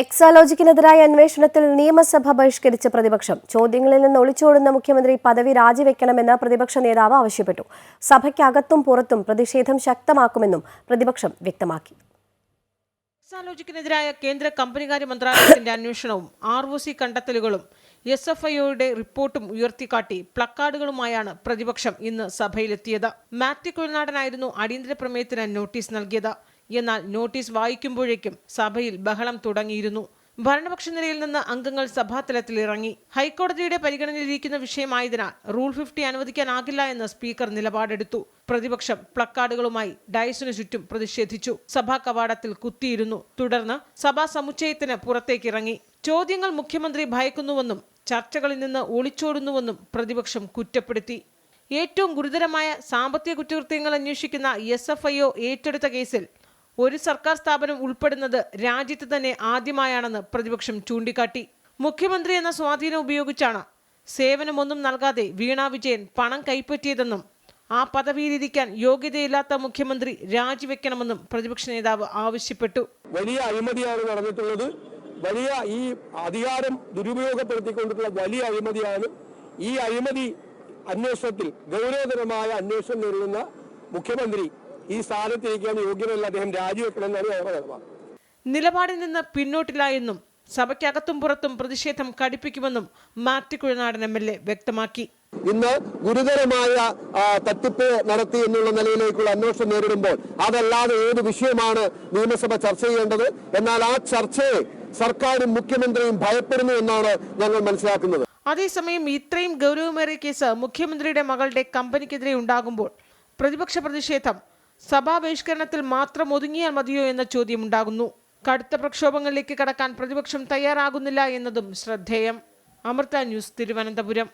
എക്സാലോജിക്കിനെതിരായ അന്വേഷണത്തിൽ നിയമസഭ ബഹിഷ്കരിച്ച പ്രതിപക്ഷം. ചോദ്യങ്ങളിൽ നിന്ന് ഒളിച്ചോടുന്ന മുഖ്യമന്ത്രി പദവി രാജിവെക്കണമെന്ന് പ്രതിപക്ഷ നേതാവ് ആവശ്യപ്പെട്ടു. സഭയ്ക്കകത്തും പുറത്തും പ്രതിഷേധം ശക്തമാക്കുമെന്നും പ്രതിപക്ഷം വ്യക്തമാക്കി. എക്സാലോജിക്കിനെതിരായ കേന്ദ്ര കമ്പനികാര്യ മന്ത്രാലയത്തിന്റെ അന്വേഷണവും ആർ ഒ സി കണ്ടെത്തലുകളും എസ് എഫ് ഐയുടെ റിപ്പോർട്ടും ഉയർത്തിക്കാട്ടി പ്ലക്കാർഡുകളുമായാണ് പ്രതിപക്ഷം ഇന്ന് സഭയിലെത്തിയത്. മാത്യു കുലനാടനായിരുന്നു അടിയന്തര പ്രമേയത്തിന് നോട്ടീസ് നൽകിയത്. എന്നാൽ നോട്ടീസ് വായിക്കുമ്പോഴേക്കും സഭയിൽ ബഹളം തുടങ്ങിയിരുന്നു. ഭരണപക്ഷ നിലയിൽ നിന്ന് അംഗങ്ങൾ സഭാതലത്തിൽ ഇറങ്ങി ഹൈക്കോടതിയുടെ പരിഗണനയിലിരിക്കുന്ന വിഷയമായതിനാൽ റൂൾ ഫിഫ്റ്റി അനുവദിക്കാനാകില്ല എന്ന് സ്പീക്കർ നിലപാടെടുത്തു. പ്രതിപക്ഷം പ്ലക്കാർഡുകളുമായി ഡയസിനു ചുറ്റും പ്രതിഷേധിച്ചു. സഭാ കവാടത്തിൽ കുത്തിയിരുന്നു. തുടർന്ന് സഭാ സമുച്ചയത്തിന് പുറത്തേക്കിറങ്ങി. ചോദ്യങ്ങൾ മുഖ്യമന്ത്രി ഭയക്കുന്നുവെന്നും ചർച്ചകളിൽ നിന്ന് ഒളിച്ചോടുന്നുവെന്നും പ്രതിപക്ഷം കുറ്റപ്പെടുത്തി. ഏറ്റവും ഗുരുതരമായ സാമ്പത്തിക കുറ്റകൃത്യങ്ങൾ അന്വേഷിക്കുന്ന എസ് ഏറ്റെടുത്ത കേസിൽ ഒരു സർക്കാർ സ്ഥാപനം ഉൾപ്പെടുന്നത് രാജ്യത്ത് തന്നെ ആദ്യമായാണെന്ന് പ്രതിപക്ഷം ചൂണ്ടിക്കാട്ടി. മുഖ്യമന്ത്രി എന്ന സ്വാധീനം ഉപയോഗിച്ചാണ് സേവനമൊന്നും നൽകാതെ വീണ വിജയൻ പണം കൈപ്പറ്റിയതെന്നും ആ പദവിയിലിരിക്കാൻ യോഗ്യതയില്ലാത്ത മുഖ്യമന്ത്രി രാജിവെക്കണമെന്നും പ്രതിപക്ഷ നേതാവ് ആവശ്യപ്പെട്ടു. വലിയ അഴിമതിയാണ് നടന്നിട്ടുള്ളത്. വലിയ ഈ അധികാരം ദുരുപയോഗപ്പെടുത്തിക്കൊണ്ടിട്ടുള്ള വലിയ അഴിമതിയാണ് ഈ അഴിമതി അന്വേഷണത്തിൽ ഗൗരവതരമായ അന്വേഷണം നേരിടുന്ന മുഖ്യമന്ത്രി ഈ സ്ഥാനത്തിരിക്കാൻ യോഗ്യമല്ല അദ്ദേഹം രാജിവെക്കണമെന്നാണ് ഞങ്ങളുടെ നിലപാട് നിലപാടിൽ നിന്ന് പിന്നോട്ടില്ല എന്നും സഭയ്ക്കകത്തും പുറത്തും പ്രതിഷേധം കടുപ്പിക്കുമെന്നും Mathew Kuzhalnadan M L A വ്യക്തമാക്കി. ഇന്ന് ഗുരുതരമായ തട്ടിപ്പ് നടത്തി എന്നുള്ള നിലയിലേക്കുള്ള അന്വേഷണം നേരിടുമ്പോൾ അതല്ലാതെ ഏത് വിഷയമാണ് നിയമസഭ ചർച്ച ചെയ്യേണ്ടത്? എന്നാൽ ആ ചർച്ചയെ സർക്കാരും മുഖ്യമന്ത്രിയും ഭയപ്പെടുന്നു എന്നാണ് ഞങ്ങൾ മനസ്സിലാക്കുന്നത്. അതേസമയം ഇത്രയും ഗൗരവമേറിയ കേസ് മുഖ്യമന്ത്രിയുടെ മകളുടെ കമ്പനിക്കെതിരെ ഉണ്ടാകുമ്പോൾ പ്രതിപക്ഷ പ്രതിഷേധം സഭാ ബഹിഷ്കരണത്തിൽ മാത്രം ഒതുങ്ങിയാൽ മതിയോ എന്ന ചോദ്യമുണ്ടാകുന്നു. കടുത്ത പ്രക്ഷോഭങ്ങളിലേക്ക് കടക്കാൻ പ്രതിപക്ഷം തയ്യാറാകുന്നില്ല എന്നതും ശ്രദ്ധേയം. അമൃത ന്യൂസ് തിരുവനന്തപുരം.